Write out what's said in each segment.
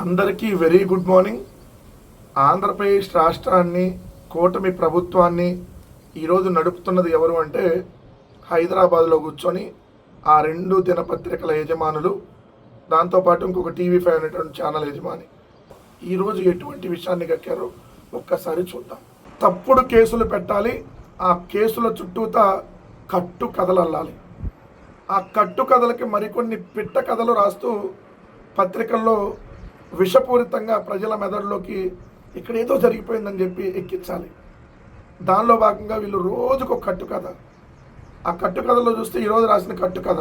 అందరికీ very good morning. Andhra Pradesh రాష్ట్రాన్ని కూటమి ప్రభుత్వాన్ని ఈరోజు నడుపుతున్నది ఎవరు అంటే హైదరాబాద్లో కూర్చొని ఆ రెండు దినపత్రికల యజమానులు దాంతోపాటు ఇంకొక టీవీ ఫైవ్ అనేటువంటి ఛానల్ యజమాని. ఈరోజు ఎటువంటి విషయాన్ని కక్కారో ఒక్కసారి చూద్దాం. తప్పుడు కేసులు పెట్టాలి ఆ కేసుల చుట్టూతా కట్టు కథలల్లాలి ఆ కట్టు కథలకి మరికొన్ని పిట్ట కథలు రాస్తూ పత్రికల్లో విషపూరితంగా ప్రజల మెదడులోకి ఇక్కడ ఏదో జరిగిపోయిందని చెప్పి ఎక్కించాలి. దానిలో భాగంగా వీళ్ళు రోజుకు ఒక కట్టు కథ ఆ కట్టు కథలో చూస్తే ఈరోజు రాసిన కట్టు కథ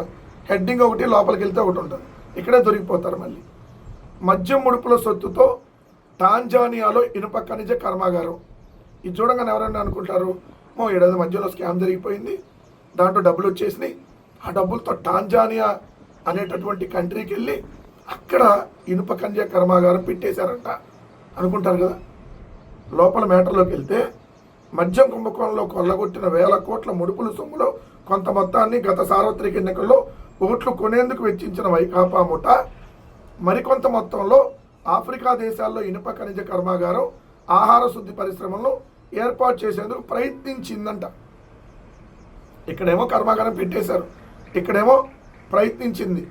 హెడ్డింగ్ ఒకటి లోపలికి వెళ్తే ఒకటి ఉంటుంది. ఇక్కడే దొరికిపోతారు మళ్ళీ. మద్యం ముడుపుల సొత్తుతో టాంజానియాలో ఇనుప ఖనిజ కర్మాగారం. ఇది చూడంగానే ఎవరైనా అనుకుంటారు మో ఏడాది మధ్యలో స్కామ్ జరిగిపోయింది. దాంట్లో డబ్బులు వచ్చేసినాయి. ఆ డబ్బులతో టాంజానియా అనేటటువంటి కంట్రీకి వెళ్ళి అక్కడ ఇనుప ఖనిజ కర్మాగారం పెట్టేశారంట. అనుకుంటారు కదా? లోపల మ్యాటర్లోకి వెళ్తే మద్యం కుంభకోణంలో కొల్లగొట్టిన వేల కోట్ల ముడుపుల సొమ్ములో కొంత మొత్తాన్ని గత సార్వత్రిక ఎన్నికల్లో ఓట్లు కొనేందుకు వెచ్చించిన వైకాపా ముఠ మరికొంత మొత్తంలో ఆఫ్రికా దేశాల్లో ఇనుప ఖనిజ కర్మాగారం ఆహార శుద్ధి పరిశ్రమలను ఏర్పాటు చేసేందుకు ప్రయత్నించిందంట. ఇక్కడేమో కర్మాగారం పెట్టేశారు. ఇక్కడేమో ప్రయత్నించింది.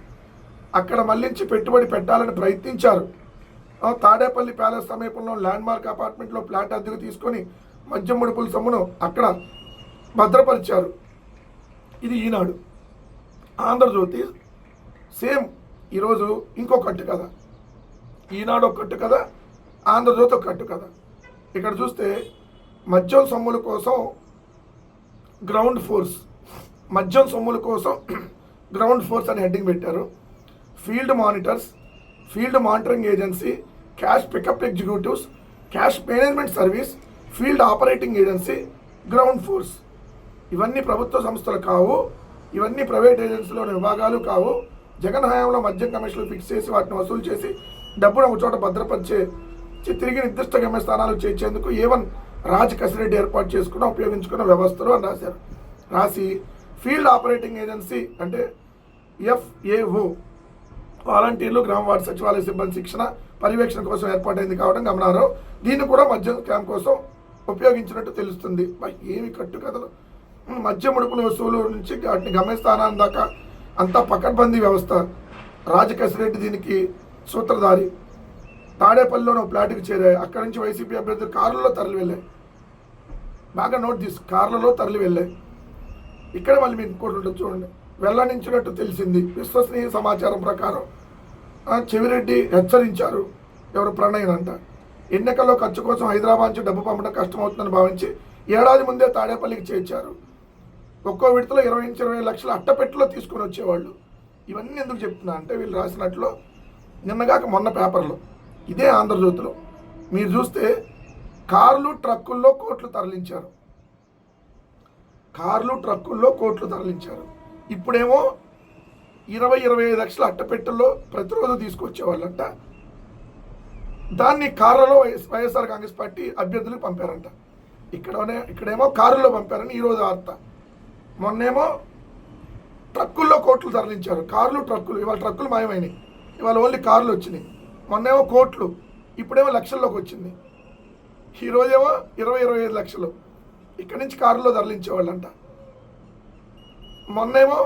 అక్కడ మళ్ళించి పెట్టుబడి పెట్టాలని ప్రయత్నించారు. తాడేపల్లి ప్యాలెస్ సమీపంలో ల్యాండ్ మార్క్ అపార్ట్మెంట్లో ప్లాట్ అద్దెకు తీసుకొని మద్యం ముడుపుల సొమ్మును అక్కడ భద్రపరిచారు. ఇది ఈనాడు. ఆంధ్రజ్యోతి సేమ్ ఈరోజు ఇంకో కట్టు కథ. ఈనాడు ఒక కట్టు కథ ఆంధ్రజ్యోతి ఒక కట్టు కథ. ఇక్కడ చూస్తే మద్యం సొమ్ముల కోసం గ్రౌండ్ ఫోర్స్ మద్యం సొమ్ముల కోసం గ్రౌండ్ ఫోర్స్ అని హెడ్డింగ్ పెట్టారు. Field monitors field monitoring agency cash pickup executives cash management service field operating agency ground force. ఇవన్నీ ప్రభుత్వ సంస్థలు కావు. ఇవన్నీ ప్రైవేట్ ఏజెన్సీలోని విభాగాలు కావు. జగన్ హయాంలో మద్యం కమిషన్లు ఫిక్స్ చేసి వాటిని వసూలు చేసి డబ్బును ఒక చోట భద్రపరిచే తిరిగి నిర్దిష్ట గమ్య స్థానాలు చేర్చేందుకు ఏవన్ రాజ్ కసిరెడ్డి ఏర్పాటు చేసుకున్న ఉపయోగించుకున్న వ్యవస్థలు అని రాశారు. రాసి ఫీల్డ్ ఆపరేటింగ్ ఏజెన్సీ అంటే ఎఫ్ఏఓ వాలంటీర్లు గ్రామ వార్డు సచివాలయ సిబ్బంది శిక్షణ పర్యవేక్షణ కోసం ఏర్పాటైంది కావడం గమనార్హం. దీన్ని కూడా మద్యం క్యాంప్ కోసం ఉపయోగించినట్టు తెలుస్తుంది. ఏమి కట్టు కథలు? మద్య మద్యం ముడుపుల వస్తువుల నుంచి వాటిని గమ్యస్థానాన్ని దాకా అంతా పకడ్బందీ వ్యవస్థ. రాజకసిరెడ్డి దీనికి సూత్రధారి. తాడేపల్లిలోని ఒక ఫ్లాట్కి చేరాయి. అక్కడి నుంచి వైసీపీ అభ్యర్థులు కారులలో తరలి వెళ్ళాయి. బాగా నోట్ తీసు కార్లలో తరలి వెళ్ళాయి. ఇక్కడ మళ్ళీ మీకు ఇంకోటి ఉంటుంది చూడండి. వెల్లడించినట్టు తెలిసింది. విశ్వసనీయ సమాచారం ప్రకారం చెవిరెడ్డి హెచ్చరించారు. ఎవరు? ప్రణయన్ అంట. ఎన్నికల్లో ఖర్చు కోసం హైదరాబాద్ నుంచి డబ్బు పంపడం కష్టమవుతుందని భావించి ఏడాది ముందే తాడేపల్లికి చేర్చారు. ఒక్కో విడతలో ఇరవై నుంచి ఇరవై లక్షల అట్టపెట్టులో తీసుకొని వచ్చేవాళ్ళు. ఇవన్నీ ఎందుకు చెప్తున్నా అంటే వీళ్ళు రాసినట్లు నిన్నగాక మొన్న పేపర్లో ఇదే ఆంధ్రజ్యోతిలో. మీరు చూస్తే కార్లు ట్రక్కుల్లో కోట్లు తరలించారు. కార్లు ట్రక్కుల్లో కోట్లు తరలించారు. ఇప్పుడేమో ఇరవై ఇరవై ఐదు లక్షల అట్టపెట్టెల్లో ప్రతిరోజు తీసుకొచ్చేవాళ్ళంట. దాన్ని కారులో వైఎస్ వైఎస్ఆర్ కాంగ్రెస్ పార్టీ అభ్యర్థులకు పంపారంట. ఇక్కడనే ఇక్కడేమో కారులో పంపారని ఈరోజు వార్త. మొన్నేమో ట్రక్కుల్లో కోట్లు తరలించారు. కార్లు ట్రక్కులు ఇవాళ ట్రక్కులు మాయమైనాయి. ఇవాళ ఓన్లీ కార్లు వచ్చినాయి. మొన్నేమో కోట్లు ఇప్పుడేమో లక్షల్లోకి వచ్చింది. ఈరోజేమో ఇరవై ఇరవై ఐదు లక్షలు. ఇక్కడి నుంచి కారులో తరలించేవాళ్ళంట. మొన్నేమో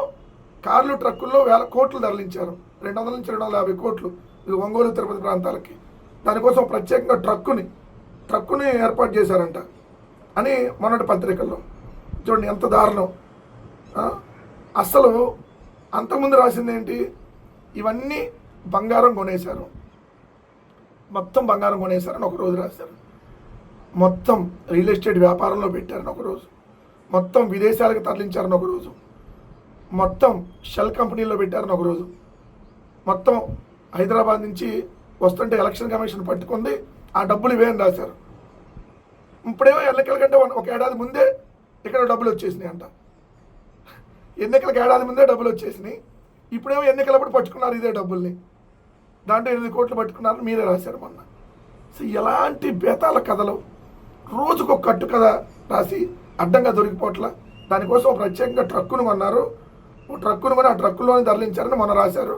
కార్లు ట్రక్కుల్లో వేల కోట్లు తరలించారు. రెండు వందల నుంచి రెండు వందల యాభై కోట్లు ఇది ఒంగోలు తిరుపతి ప్రాంతాలకి. దానికోసం ప్రత్యేకంగా ట్రక్కుని ట్రక్కుని ఏర్పాటు చేశారంట అని మొన్నటి పత్రికల్లో. చూడండి ఎంత దారుణం. అసలు అంతకుముందు రాసింది ఏంటి? ఇవన్నీ బంగారం కొనేశారు. మొత్తం బంగారం కొనేశారని ఒకరోజు రాశారు. మొత్తం రియల్ ఎస్టేట్ వ్యాపారంలో పెట్టారని ఒకరోజు మొత్తం విదేశాలకు తరలించారని ఒక రోజు. మొత్తం షెల్ కంపెనీలో పెట్టారని ఒకరోజు మొత్తం హైదరాబాద్ నుంచి వస్తుంటే ఎలక్షన్ కమిషన్ పట్టుకుంది ఆ డబ్బులు ఇవే అని రాశారు. ఇప్పుడేమో ఎన్నికల కంటే ఒక ఏడాది ముందే ఇక్కడ డబ్బులు వచ్చేసినాయి అంట. ఎన్నికలకు ఏడాది ముందే డబ్బులు వచ్చేసినాయి. ఇప్పుడేమో ఎన్నికలప్పుడు పట్టుకున్నారు ఇదే డబ్బుల్ని. దాంట్లో ఎనిమిది కోట్లు పట్టుకున్నారు మీరే రాశారు మొన్న. సో ఎలాంటి బేతాల కథలు? రోజుకు ఒక కట్టు కథ రాసి అడ్డంగా దొరికిపోట్ల దానికోసం ప్రత్యేకంగా ట్రక్కును కొన్నారు. ట్రక్కును కూడా ఆ ట్రక్కులోనే తరలించారని మొన్న రాశారు.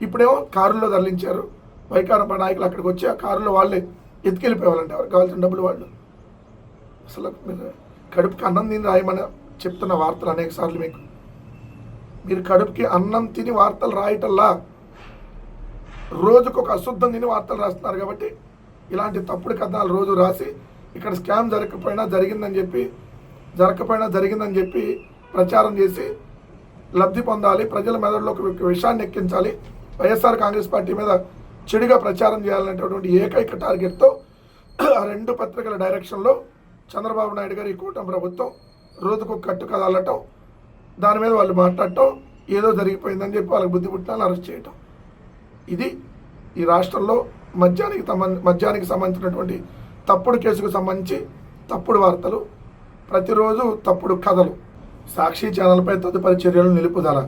ఇప్పుడేమో కారుల్లో తరలించారు. వైకాపా నాయకులు అక్కడికి వచ్చి ఆ కారులో వాళ్ళే ఎత్తుకెళ్ళిపోవాలంటే ఎవరికి కావాల్సిన డబ్బులు వాళ్ళు. అసలు మీరు కడుపుకి అన్నం తిని రాయమని చెప్తున్న వార్తలు అనేక సార్లు మీకు. మీరు కడుపుకి అన్నం తిని వార్తలు రాయటల్లా రోజుకు ఒక అశుద్ధం తిని వార్తలు రాస్తున్నారు కాబట్టి ఇలాంటి తప్పుడు కథనాలు రోజు రాసి ఇక్కడ స్కామ్ జరగకపోయినా జరిగిందని చెప్పి జరగకపోయినా జరిగిందని చెప్పి ప్రచారం చేసి లబ్ధి పొందాలి ప్రజల మెదడులోకి విషయాన్ని ఎక్కించాలి వైఎస్ఆర్ కాంగ్రెస్ పార్టీ మీద చెడుగా ప్రచారం చేయాలనేటటువంటి ఏకైక టార్గెట్తో ఆ రెండు పత్రికల డైరెక్షన్లో చంద్రబాబు నాయుడు గారి ఈ కూటమి ప్రభుత్వం రోజుకు కట్టు కదలటం దాని మీద వాళ్ళు మాట్లాడటం ఏదో జరిగిపోయిందని చెప్పి వాళ్ళకి బుద్ధి పుట్టాలని అరెస్ట్ చేయటం. ఇది ఈ రాష్ట్రంలో మద్యానికి సంబంధ మద్యానికి సంబంధించినటువంటి తప్పుడు కేసుకు సంబంధించి తప్పుడు వార్తలు ప్రతిరోజు తప్పుడు కథలు. సాక్షి ఛానల్పై తదుపరి చర్యలు నిలుపుదల.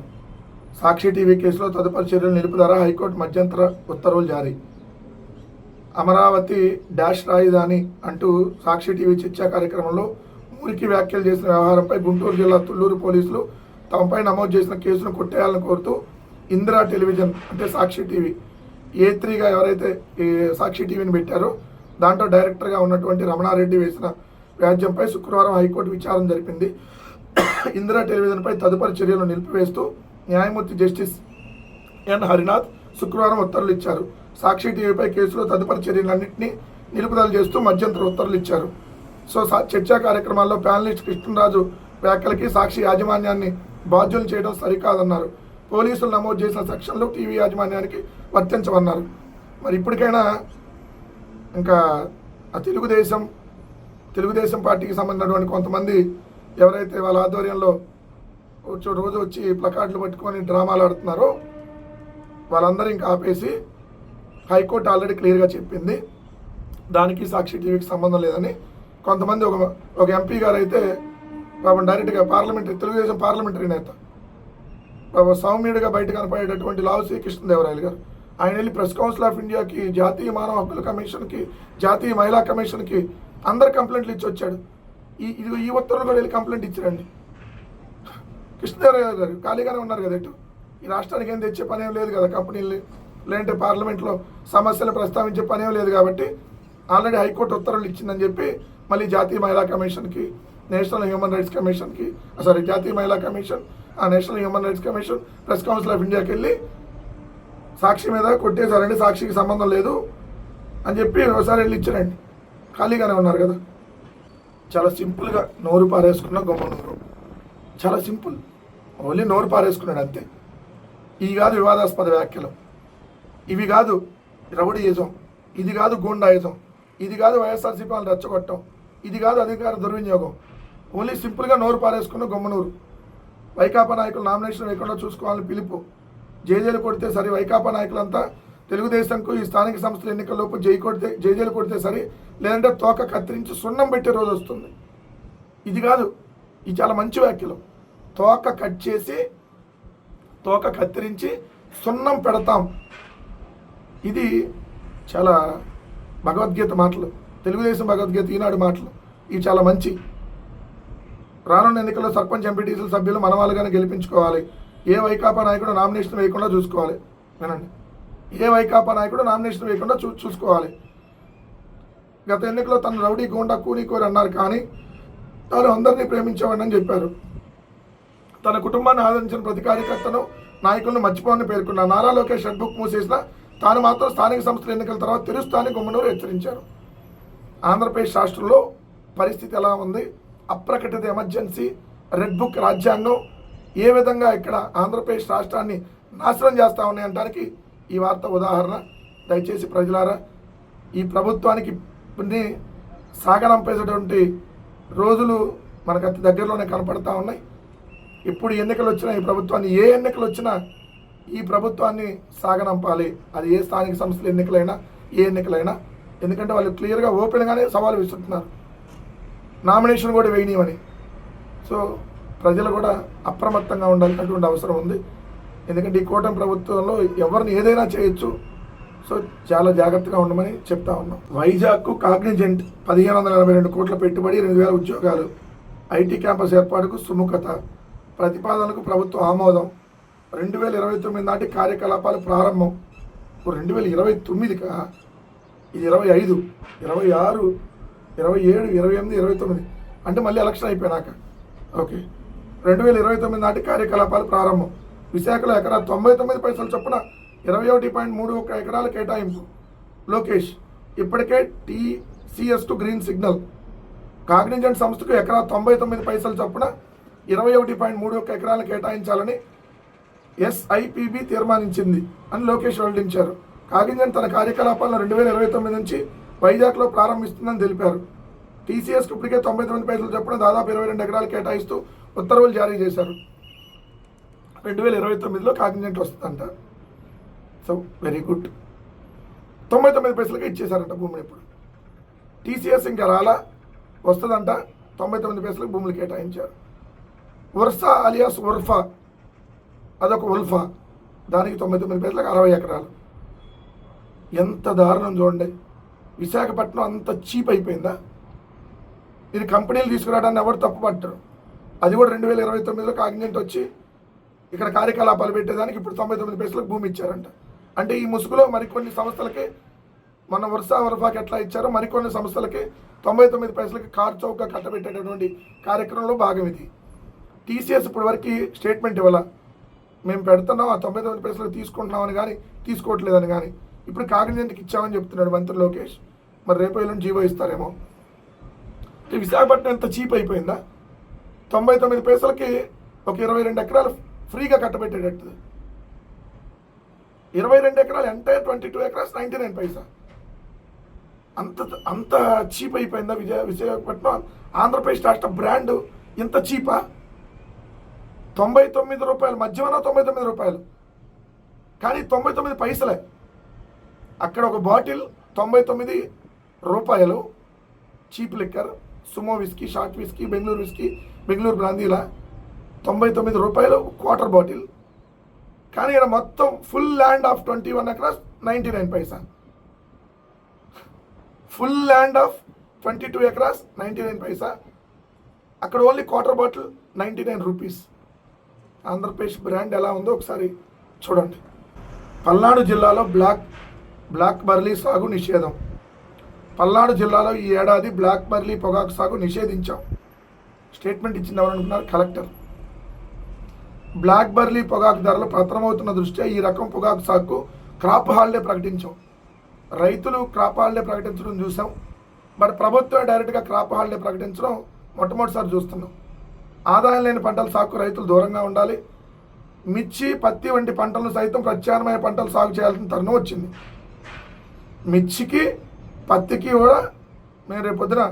సాక్షి టీవీ కేసులో తదుపరి చర్యలు నిలుపుదల హైకోర్టు మధ్యంతర ఉత్తర్వులు జారీ. అమరావతి డాష్ రాజధాని అంటూ సాక్షి టీవీ చర్చా కార్యక్రమంలో మురికి వ్యాఖ్యలు చేసిన వ్యవహారంపై గుంటూరు జిల్లా తుళ్ళూరు పోలీసులు తమపై నమోదు చేసిన కేసును కొట్టేయాలని కోరుతూ ఇందిరా టెలివిజన్ అంటే సాక్షి టీవీ ఏ త్రీగా ఎవరైతే సాక్షి టీవీని పెట్టారో దాంట్లో డైరెక్టర్గా ఉన్నటువంటి రమణారెడ్డి వేసిన వ్యాజ్యంపై శుక్రవారం హైకోర్టు విచారణ జరిపింది. ఇందిరా టెలివిజన్పై తదుపరి చర్యలు నిలిపివేస్తూ న్యాయమూర్తి జస్టిస్ ఎన్ హరినాథ్ శుక్రవారం ఉత్తర్వులు ఇచ్చారు. సాక్షి టీవీపై కేసులో తదుపరి చర్యలన్నింటినీ నిలుపుదల చేస్తూ మధ్యంతర ఉత్తర్వులు ఇచ్చారు. సో చర్చా కార్యక్రమాల్లో ప్యానలిస్ట్ కృష్ణరాజు వ్యాఖ్యలకి సాక్షి యాజమాన్యాన్ని బాధ్యులు చేయడం సరికాదన్నారు. పోలీసులు నమోదు చేసిన సెక్షన్లు టీవీ యాజమాన్యానికి వర్తించమన్నారు మరి ఇప్పటికైనా ఇంకా ఆ తెలుగుదేశం తెలుగుదేశం పార్టీకి సంబంధించినటువంటి కొంతమంది ఎవరైతే వాళ్ళ ఆధ్వర్యంలో కూర్చో రోజు వచ్చి ప్లకార్డులు పట్టుకొని డ్రామాలు ఆడుతున్నారో వాళ్ళందరూ ఇంకా ఆపేసి హైకోర్టు ఆల్రెడీ క్లియర్గా చెప్పింది. దానికి సాక్షి టీవీకి సంబంధం లేదని కొంతమంది ఒక ఒక ఎంపీ గారు అయితే పాపం డైరెక్ట్గా పార్లమెంటరీ తెలుగుదేశం పార్లమెంటరీ నేత. పాపం సౌమ్యుడిగా బయట కనపడేటటువంటి లావు శ్రీకృష్ణదేవరాయలు గారు. ఆయన వెళ్ళి ప్రెస్ కౌన్సిల్ ఆఫ్ ఇండియాకి జాతీయ మానవ హక్కుల కమిషన్కి జాతీయ మహిళా కమిషన్కి అందరు కంప్లైంట్లు ఇచ్చి వచ్చాడు ఈ ఇదిగో ఈ ఉత్తర్వులు కూడా వెళ్ళి కంప్లైంట్ ఇచ్చారండి. కృష్ణదేవరాయ గారు ఖాళీగానే ఉన్నారు కదా ఇటు. ఈ రాష్ట్రానికి ఏం తెచ్చే పనేం లేదు కదా కంపెనీలు లేదంటే పార్లమెంట్లో సమస్యలు ప్రస్తావించే పనేం లేదు కాబట్టి ఆల్రెడీ హైకోర్టు ఉత్తర్వులు ఇచ్చిందని చెప్పి మళ్ళీ జాతీయ మహిళా కమిషన్కి నేషనల్ హ్యూమన్ రైట్స్ కమిషన్కి సారీ జాతీయ మహిళా కమిషన్ ఆ national human rights commission press council of ఇండియాకి వెళ్ళి సాక్షి మీద కొట్టేశారండి సాక్షికి సంబంధం లేదు అని చెప్పి ఒకసారి వెళ్ళి ఇచ్చారండి. ఖాళీగానే ఉన్నారు కదా. చాలా సింపుల్గా నోరు పారేసుకున్న గొప్ప నోరు. చాలా సింపుల్. ఓన్లీ నోరు పారేసుకున్నాడు అంతే. ఇవి కాదు వివాదాస్పద వ్యాఖ్యలు. ఇవి కాదు రౌడీయిజం. ఇది కాదు గూండాయిజం. ఇది కాదు వైఎస్ఆర్సీపీ వాళ్ళు రెచ్చగొట్టడం. ఇది కాదు అధికార దుర్వినియోగం. ఓన్లీ సింపుల్గా నోరు పారేసుకున్న గొమ్మనూరు వైకాపా నాయకులు నామినేషన్ వేయకుండా చూసుకోవాలని పిలుపు. జేజేలు కొడితే సరే వైకాపా నాయకులంతా తెలుగుదేశంకు ఈ స్థానిక సంస్థల ఎన్నికల్లోపు జై కొడితే జేజేలు కొడితే సరే లేదంటే తోక కత్తిరించి సున్నం పెట్టే రోజు వస్తుంది. ఇది కాదు ఇది చాలా మంచి వ్యాఖ్యలు. తోక కట్ చేసి తోక కత్తిరించి సున్నం పెడతాం. ఇది చాలా భగవద్గీత మాటలు. తెలుగుదేశం భగవద్గీత ఈనాడు మాటలు. ఇవి చాలా మంచి. రానున్న ఎన్నికల్లో సర్పంచ్ ఎంపీటీసీల సభ్యులు మనవాళ్ళుగానే గెలిపించుకోవాలి. ఏ వైకాపా నాయకుడు నామినేషన్ వేయకుండా చూసుకోవాలి. వినండి. ఏ వైకాపా నాయకుడు నామినేషన్ వేయకుండా చూ చూసుకోవాలి. గత ఎన్నికలో తను రౌడీ గోండా కూని అన్నారు కానీ తాను అందరినీ ప్రేమించేవాడని చెప్పారు. తన కుటుంబాన్ని ఆదరించిన ప్రతి కార్యకర్తను నాయకులను మర్చిపోవని పేర్కొన్నారు. నారా లోకేష్ షెడ్ బుక్ మూసేసిన తాను మాత్రం స్థానిక సంస్థల ఎన్నికల తర్వాత తెరుస్తానని గుమ్మనూరు హెచ్చరించారు. ఆంధ్రప్రదేశ్ రాష్ట్రంలో పరిస్థితి ఎలా ఉంది? అప్రకటిత ఎమర్జెన్సీ రెడ్ బుక్ రాజ్యాంగం ఏ విధంగా ఇక్కడ ఆంధ్రప్రదేశ్ రాష్ట్రాన్ని నాశనం చేస్తా ఉన్నాయంటానికి ఈ వార్త ఉదాహరణ. దయచేసి ప్రజలారా ఈ ప్రభుత్వానికి ని సాగనంపేసేటువంటి రోజులు మనకు అతి దగ్గరలోనే కనపడతా ఉన్నాయి. ఇప్పుడు ఎన్నికలు వచ్చినా ఈ ప్రభుత్వాన్ని ఏ ఎన్నికలు వచ్చినా ఈ ప్రభుత్వాన్ని సాగనంపాలి. అది ఏ స్థానిక సంస్థల ఎన్నికలైనా ఏ ఎన్నికలైనా. ఎందుకంటే వాళ్ళు క్లియర్గా ఓపెన్గానే సవాలు విసురుతున్నారు. నామినేషన్ కూడా వేయనివని సో ప్రజలు కూడా అప్రమత్తంగా ఉండాల్సినటువంటి అవసరం ఉంది. ఎందుకంటే ఈ కూటమి ప్రభుత్వంలో ఎవరిని ఏదైనా చేయొచ్చు. సో చాలా జాగ్రత్తగా ఉండమని చెప్తా ఉన్నాం. వైజాగ్కు కాగ్నిజెంట్ పదిహేను వందల ఎనభై రెండు కోట్ల పెట్టుబడి ఎనిమిది వేల ఉద్యోగాలు. ఐటీ క్యాంపస్ ఏర్పాటుకు సుముఖత. ప్రతిపాదనలకు ప్రభుత్వ ఆమోదం. రెండు వేల ఇరవై తొమ్మిది నాటి కార్యకలాపాలు ప్రారంభం. రెండు వేల ఇరవై తొమ్మిదికా ఇది ఇరవై ఐదు ఇరవై ఆరు ఇరవై ఏడు ఇరవై ఎనిమిది ఇరవై తొమ్మిది. అంటే మళ్ళీ ఎలక్షన్ అయిపోయినాక. ఓకే. రెండు వేల ఇరవై తొమ్మిది నాటి కార్యకలాపాలు ప్రారంభం. విశాఖలో ఎకరా తొంభై తొమ్మిది పైసలు చొప్పున ఇరవై ఒకటి పాయింట్ మూడు ఒక ఎకరాల కేటాయింపు. లోకేష్ ఇప్పటికే TCS to green signal. Cognizant సంస్థకు ఎకరా తొంభై తొమ్మిది పైసలు చొప్పున ఇరవై ఒకటి పాయింట్ మూడు ఒక ఎకరాలు కేటాయించాలని ఎస్ఐపిబి తీర్మానించింది అని లోకేష్ వెల్లడించారు. కాగింజన్ తన కార్యకలాపాలను రెండు వేల ఇరవై తొమ్మిది నుంచి వైజాగ్లో ప్రారంభిస్తుందని తెలిపారు. టీసీఎస్కు ఇప్పటికే తొంభై తొమ్మిది పైసలు చొప్పున దాదాపు ఇరవై రెండు ఎకరాలు కేటాయిస్తూ ఉత్తర్వులు జారీ చేశారు. రెండు వేల ఇరవై తొమ్మిదిలో కాగింజెంట్ వస్తుందంట. సో వెరీ గుడ్ తొంభై తొమ్మిది పైసలకి ఇచ్చేశారంట భూమిని ఇప్పుడు టీసీఎస్ ఇంకా రాలా? వస్తుందంట. తొంభై తొమ్మిది పైసలకు భూములు కేటాయించారు. ఉర్సా అలియాస్ ఉర్ఫా అదొక ఉల్ఫా దానికి తొంభై తొమ్మిది పైసలకు అరవై ఎకరాలు. ఎంత దారుణం చూడండి. విశాఖపట్నం అంత చీప్ అయిపోయిందా? ఇది కంపెనీలు తీసుకురావడాన్ని ఎవరు తప్పు అది కూడా రెండు వేల ఇరవై తొమ్మిదిలో కాగ్నెంట్ వచ్చి ఇక్కడ కార్యకలాపాలు పెట్టేదానికి ఇప్పుడు తొంభై తొమ్మిది పైసలకు భూమి ఇచ్చారంట. అంటే ఈ ముసుగులో మరికొన్ని సంస్థలకి మన వరుస వరఫాకి ఎట్లా ఇచ్చారో మరికొన్ని సంస్థలకి తొంభై తొమ్మిది పైసలకి కార్ చౌక కట్టబెట్టేటటువంటి కార్యక్రమంలో భాగం ఇది. టీసీఎస్ ఇప్పటి వరకు స్టేట్మెంట్ ఇవ్వాల. మేము పెడుతున్నాం ఆ తొంభై తొమ్మిది పైసలు తీసుకుంటున్నామని కానీ తీసుకోవట్లేదని కానీ. ఇప్పుడు కాగ్నిజెంట్కి ఇచ్చామని చెప్తున్నాడు మంత్రి లోకేష్. మరి రేపు ఎల్లుండి జీవో ఇస్తారేమో. విశాఖపట్నం ఎంత చీప్ అయిపోయిందా? తొంభై తొమ్మిది పైసలకి ఒక ఇరవై రెండు ఎకరాలు ఫ్రీగా కట్టబెట్టేటట్టు. ఇరవై రెండు ఎకరాలు entire twenty two acres ninety nine paisa. అంత అంత చీప్ అయిపోయిందా విజయ విశాఖపట్నం ఆంధ్రప్రదేశ్ రాష్ట్ర బ్రాండ్ ఇంత చీపా తొంభై తొమ్మిది రూపాయలు మధ్యమన తొంభై తొమ్మిది రూపాయలు. కానీ తొంభై తొమ్మిది పైసలే. అక్కడ ఒక బాటిల్ తొంభై తొమ్మిది రూపాయలు. Cheap liquor Sumo whisky short whisky Bengaluru whisky Bengaluru బ్రాందీలా. తొంభై తొమ్మిది రూపాయలు క్వార్టర్ బాటిల్. కానీ ఇక్కడ మొత్తం full land of twenty one acres ninety nine paisa full land of twenty two acres ninety nine paisa అక్కడ only quarter bottle ninety nine rupees Andhra Pradesh brand ఎలా ఉందో ఒకసారి చూడండి. పల్నాడు జిల్లాలో బ్లాక్ బ్లాక్ బర్లీ సాగు నిషేధం. పల్నాడు జిల్లాలో ఈ ఏడాది బ్లాక్ బర్లీ పొగాకు సాగు నిషేధించాం. స్టేట్మెంట్ ఇచ్చింది ఎవరనుకున్నారు కలెక్టర్ బ్లాక్ బర్లీ పొగాకు ధరలు పతనమవుతున్న దృష్ట్యా ఈ రకం పొగాకు సాగుకు క్రాప్ హాలిడే ప్రకటించాం. రైతులు క్రాప్ హాలిడే ప్రకటించడం చూసాం మరి ప్రభుత్వం డైరెక్ట్గా క్రాప్ హాలిడే ప్రకటించడం మొట్టమొదటిసారి చూస్తున్నాం. ఆదాయం లేని పంటల సాగుకు రైతులు దూరంగా ఉండాలి. మిర్చి పత్తి వంటి పంటలను సైతం ప్రత్యామ్నాయ పంటలు సాగు చేయాల్సిన తరుణం వచ్చింది. మిర్చికి పత్తికి కూడా మేము రేపు పొద్దున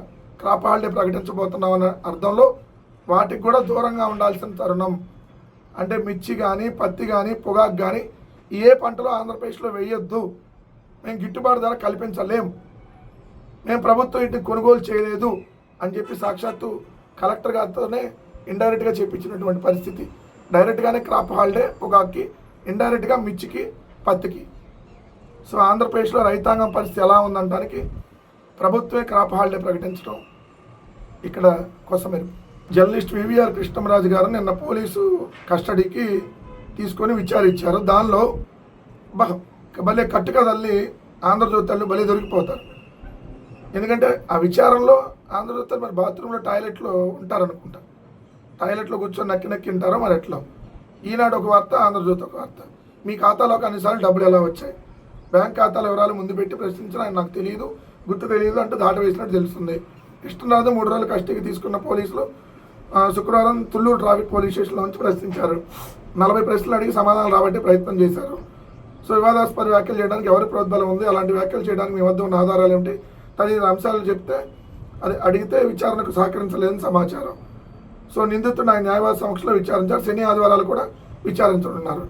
క్రాప్ హాలిడే ప్రకటించబోతున్నాం అనే అర్థంలో వాటికి కూడా దూరంగా ఉండాల్సిన తరుణం అంటే మిర్చి కానీ పత్తి కానీ పొగాకు కానీ ఏ పంటలో ఆంధ్రప్రదేశ్లో వేయొద్దు. మేము గిట్టుబాటు ధర కల్పించలేం. మేము ప్రభుత్వం ఇంటిని కొనుగోలు చేయలేదు అని చెప్పి సాక్షాత్తు కలెక్టర్ గారితోనే ఇండైరెక్ట్గా చెప్పించినటువంటి పరిస్థితి. డైరెక్ట్గానే క్రాప్ హాలిడే పొగాక్కి ఇండైరెక్ట్గా మిర్చికి పత్తికి. సో ఆంధ్రప్రదేశ్లో రైతాంగం పరిస్థితి ఎలా ఉందనడానికి ప్రభుత్వమే క్రాప్ హాలిడే ప్రకటించడం ఇక్కడ కోసమేరు. జర్నలిస్ట్ వివిఆర్ కృష్ణరాజు గారు నిన్న పోలీసు కస్టడీకి తీసుకొని విచారించారు దానిలో భలే కట్టుక తల్లి ఆంధ్రజ్యోతి తల్లి భలే దొరికిపోతారు. ఎందుకంటే ఆ విచారంలో ఆంధ్రజ్యోతి తల్లి మరి బాత్రూంలో టాయిలెట్లో ఉంటారనుకుంటా. టాయిలెట్లో కూర్చొని నక్కి నక్కి ఉంటారో మరి ఎట్లా? ఈనాడు ఒక వార్త ఆంధ్రజ్యోతి ఒక వార్త. మీ ఖాతాలోకి అన్నిసార్లు డబ్బులు ఎలా వచ్చాయి? బ్యాంక్ ఖాతాల వివరాలు ముందు పెట్టి ప్రశ్నించిన ఆయన నాకు తెలియదు గుర్తు తెలియదు అంటే దాట వేసినట్టు తెలుస్తుంది. కృష్ణరాజు మూడు రోజులు కస్టడీకి తీసుకున్న పోలీసులు శుక్రవారం తుళ్ళూరు ట్రాఫిక్ పోలీస్ స్టేషన్లో నుంచి ప్రశ్నించారు. నలభై ప్రశ్నలు అడిగి సమాధానం రాబట్టి ప్రయత్నం చేశారు. సో వివాదాస్పద వ్యాఖ్యలు చేయడానికి ఎవరి ప్రోద్బలం ఉంది? అలాంటి వ్యాఖ్యలు చేయడానికి మీ వద్ద ఉన్న ఆధారాలు ఏమిటి? తదితర అంశాలు చెప్తే అది అడిగితే విచారణకు సహకరించలేదని సమాచారం. సో నిందితుడు ఆయన న్యాయవాద సమక్షంలో విచారించారు. శని ఆదివారాలు కూడా విచారించనున్నారు.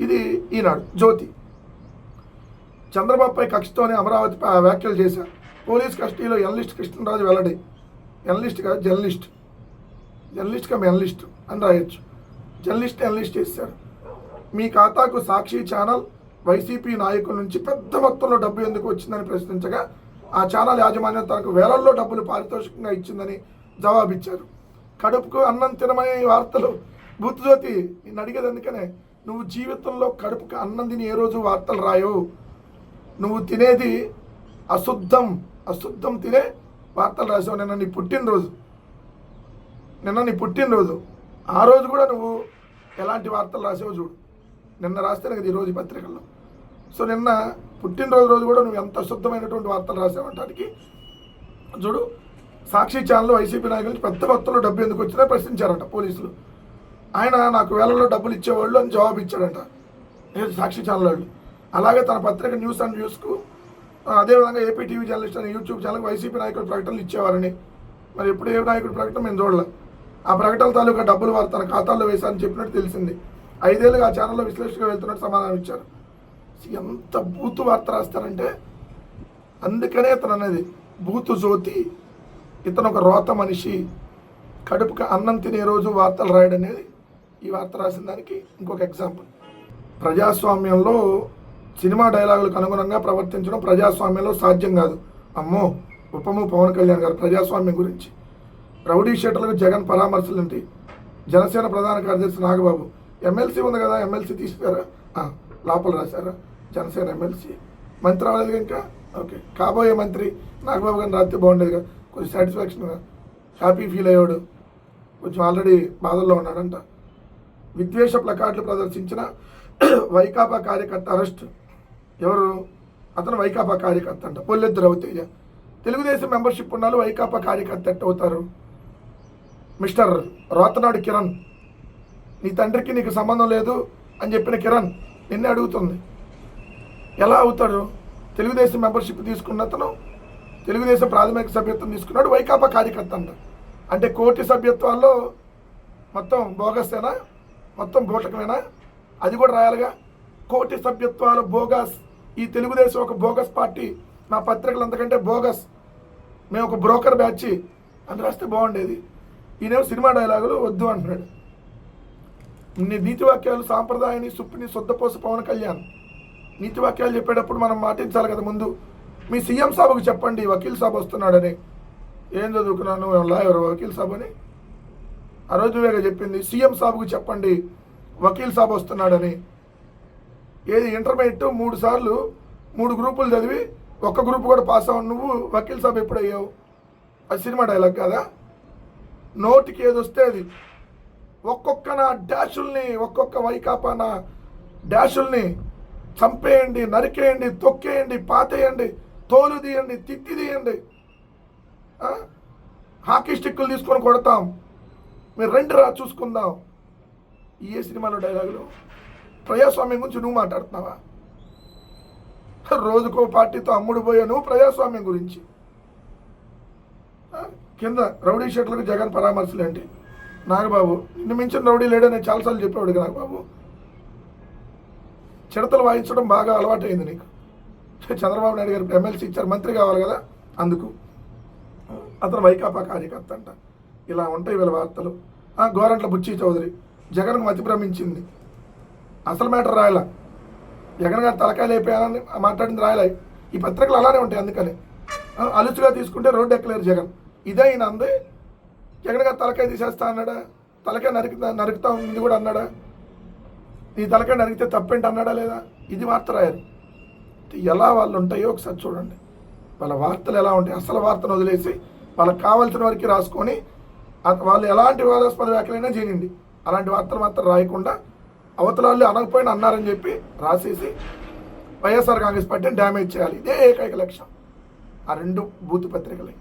ఇది ఈనాడు. జ్యోతి. చంద్రబాబుపై కక్షతోనే అమరావతిపై ఆ వ్యాఖ్యలు చేశారు. పోలీస్ కస్టడీలో ఎనలిస్ట్ కృష్ణరాజు వెల్లడి. ఎనలిస్ట్ కాదు జర్నలిస్ట్. జర్నలిస్ట్ కమ్ ఎనలిస్ట్ అని రాయొచ్చు. జర్నలిస్ట్ ఎనలిస్ట్ చేశారు. మీ ఖాతాకు సాక్షి ఛానల్ వైసీపీ నాయకుల నుంచి పెద్ద మొత్తంలో డబ్బు ఎందుకు వచ్చిందని ప్రశ్నించగా ఆ ఛానల్ యాజమాన్యం తనకు వేలల్లో డబ్బులు పారితోషికంగా ఇచ్చిందని జవాబిచ్చారు. కడుపుకు అన్నం తినమనే వార్తలు బుద్ధిజ్యోతి నేను అడిగేది అందుకనే నువ్వు జీవితంలో కడుపుకు అన్నం తిని ఏ రోజు వార్తలు రాయవు. నువ్వు తినేది అశుద్ధం అశుద్ధం తినే వార్తలు రాసావు. నేను నీ పుట్టినరోజు. నిన్న నీ పుట్టినరోజు. ఆ రోజు కూడా నువ్వు ఎలాంటి వార్తలు రాసావో చూడు. నిన్న రాస్తే నాకు ఈరోజు పత్రికల్లో. సో నిన్న పుట్టినరోజు రోజు కూడా నువ్వు ఎంత శుద్ధమైనటువంటి వార్తలు రాసావంటానికి చూడు. సాక్షి ఛానల్ వైసీపీ నాయకుల నుంచి పెద్ద మొత్తంలో డబ్బు ఎందుకు వచ్చినా ప్రశ్నించారంట పోలీసులు. ఆయన నాకు వేలలో డబ్బులు ఇచ్చేవాళ్ళు అని జవాబు ఇచ్చాడంట. నేను సాక్షి ఛానల్ వాళ్ళు. అలాగే తన పత్రిక న్యూస్ అండ్ న్యూస్కు అదేవిధంగా ఏపీ టీవీ జర్నలిస్ట్ అని యూట్యూబ్ ఛానల్కి వైసీపీ నాయకుడు ప్రకటనలు ఇచ్చేవారని. మరి ఎప్పుడు ఏ నాయకుడు ప్రకటన? మేము చూడలేదు ఆ ప్రకటన తాలూకా డబ్బులు వారు తన ఖాతాల్లో వేశారని చెప్పినట్టు తెలిసింది. ఐదేళ్ళుగా ఆ ఛానల్లో విశ్లేషణగా వెళ్తున్నట్టు సమాధానం ఇచ్చారు. ఎంత బూతు వార్త రాస్తారంటే అందుకనే ఇతను అనేది బూతు జ్యోతి ఇతను ఒక రోత మనిషి కడుపుకి అన్నం తినే రోజు వార్తలు రాయడం అనేది ఈ వార్త రాసిన దానికి ఇంకొక ఎగ్జాంపుల్. ప్రజాస్వామ్యంలో సినిమా డైలాగులకు అనుగుణంగా ప్రవర్తించడం ప్రజాస్వామ్యంలో సాధ్యం కాదు. అమ్మో ఉపము పవన్ కళ్యాణ్ గారు ప్రజాస్వామ్యం గురించి. రౌడీ షీటర్లకు జగన్ పరామర్శలేంటి? జనసేన ప్రధాన కార్యదర్శి నాగబాబు. ఎమ్మెల్సీ ఉంది కదా ఎమ్మెల్సీ తీసుకురా లోపల రాశారా? జనసేన ఎమ్మెల్సీ. మంత్రి అవ్వలేదు ఇంకా? ఓకే. కాబోయే మంత్రి నాగబాబు గారిని రాస్తే బాగుండేదిగా కొంచెం సాటిస్ఫాక్షన్గా హ్యాపీ ఫీల్ అయ్యాడు కొంచెం ఆల్రెడీ బాధల్లో ఉన్నాడంట. విద్వేష ప్లకార్డులు ప్రదర్శించిన వైకాపా కార్యకర్త అరెస్ట్. ఎవరు? అతను వైకాపా కార్యకర్త అంట. పొల్లెద్దు రవితేజ. తెలుగుదేశం మెంబర్షిప్ ఉన్నాళ్ళు వైకాపా కార్యకర్త ఎట్ట అవుతారు? మిస్టర్ రోతనాడు కిరణ్ నీ తండ్రికి నీకు సంబంధం లేదు అని చెప్పిన కిరణ్ నిన్నే అడుగుతుంది. ఎలా అవుతాడు? తెలుగుదేశం మెంబర్షిప్ తీసుకున్న అతను తెలుగుదేశం ప్రాథమిక సభ్యత్వం తీసుకున్నాడు వైకాపా కార్యకర్త అంట. అంటే కోటి సభ్యత్వాల్లో మొత్తం బోగసేనా మొత్తం బోటకమేనా అది కూడా రాయాలిగా. కోటి సభ్యత్వాలు బోగస్. ఈ తెలుగుదేశం ఒక బోగస్ పార్టీ. నా పత్రికలు అంతకంటే బోగస్. మేము ఒక బ్రోకర్ బ్యాచ్ అని రాస్తే బాగుండేది. ఈయనేమో సినిమా డైలాగులు వద్దు అంటున్నాడు. నీ నీతి వాక్యాలు సాంప్రదాయాన్ని సుప్పిని సొద్దపోస పవన్ కళ్యాణ్. నీతి వాక్యాలు చెప్పేటప్పుడు మనం మాటించాలి కదా ముందు. మీ సీఎం సాబుకు చెప్పండి వకీల్ సాబ్ వస్తున్నాడని. ఏం చదువుకున్నాను లాయర్ వకీల్ సాబ్ అని ఆ రోజు వేగా చెప్పింది సీఎం సాబుకు చెప్పండి వకీల్ సాబ్ వస్తున్నాడని. ఏది ఇంటర్మీడియట్ మూడు సార్లు మూడు గ్రూపులు చదివి ఒక్క గ్రూప్ కూడా పాస్ అవ్వను. నువ్వు వకీల్ సాబ్ ఎప్పుడయ్యావు? అది సినిమా డైలాగ్ కదా? నోటికి ఏది వస్తే అది. ఒక్కొక్క నా డాషుల్ని ఒక్కొక్క వైకాపా నా డాషుల్ని చంపేయండి నరికేయండి తొక్కేయండి పాతేయండి తోలు తీయండి తిత్తి తీయండి హాకీ స్టిక్కులు తీసుకొని కొడతాం. మీరు రెండు రా చూసుకుందాం. ఈ ఏ సినిమాలో డైలాగులు? ప్రజాస్వామ్యం గురించి నువ్వు మాట్లాడుతున్నావా? రోజుకో పార్టీతో అమ్ముడు పోయా నువ్వు ప్రజాస్వామ్యం గురించి. కింద రౌడీ షెట్లకు జగన్ పరామర్శలు ఏంటి? నాగబాబు నిన్ను మించిన రౌడీ లేడని నేను చాలాసార్లు చెప్పేవాడు నాగబాబు చిడతలు వాయించడం బాగా అలవాటైంది నీకు. చంద్రబాబు నాయుడు గారు ఎమ్మెల్సీ ఇచ్చారు మంత్రి కావాలి కదా అందుకు. అతను వైకాపా కార్యకర్త అంట. ఇలా ఉంటాయి వీళ్ళ వార్తలు. గోరంట్ల బుచ్చి చౌదరి జగన్కు మతి భ్రమించింది అసలు మ్యాటర్ రాయలా? జగన్ గారు తలకాయలు లేపేయాలని మాట్లాడింది రాయలే. ఈ పత్రికలు అలానే ఉంటాయి అందుకని. అలుచుగా తీసుకుంటే రోడ్డు ఎక్కలేరు జగన్. ఇదే అంది. జగన్ గారు తలకాయ తీసేస్తా అన్నాడా? తలకాయ నరికి నరుకుతా ఉంది కూడా అన్నాడా? నీ తలకాయ నరికితే తప్పేంటి అన్నాడా లేదా? ఇది వార్త రాయారు ఎలా వాళ్ళు ఉంటాయో ఒకసారి చూడండి. వాళ్ళ వార్తలు ఎలా ఉంటాయి? అసలు వార్తను వదిలేసి వాళ్ళకి కావాల్సిన వరకు రాసుకొని వాళ్ళు ఎలాంటి వివాదాస్పద వ్యాఖ్యలైనా చేయండి అలాంటి వార్తలు మాత్రం రాయకుండా అవతల వాళ్ళు అనకపోయినా అన్నారని చెప్పి రాసేసి వైఎస్ఆర్ కాంగ్రెస్ పార్టీని డ్యామేజ్ చేయాలి. ఇదే ఏకైక లక్ష్యం. ఆ రెండు బూత్ పత్రికలే.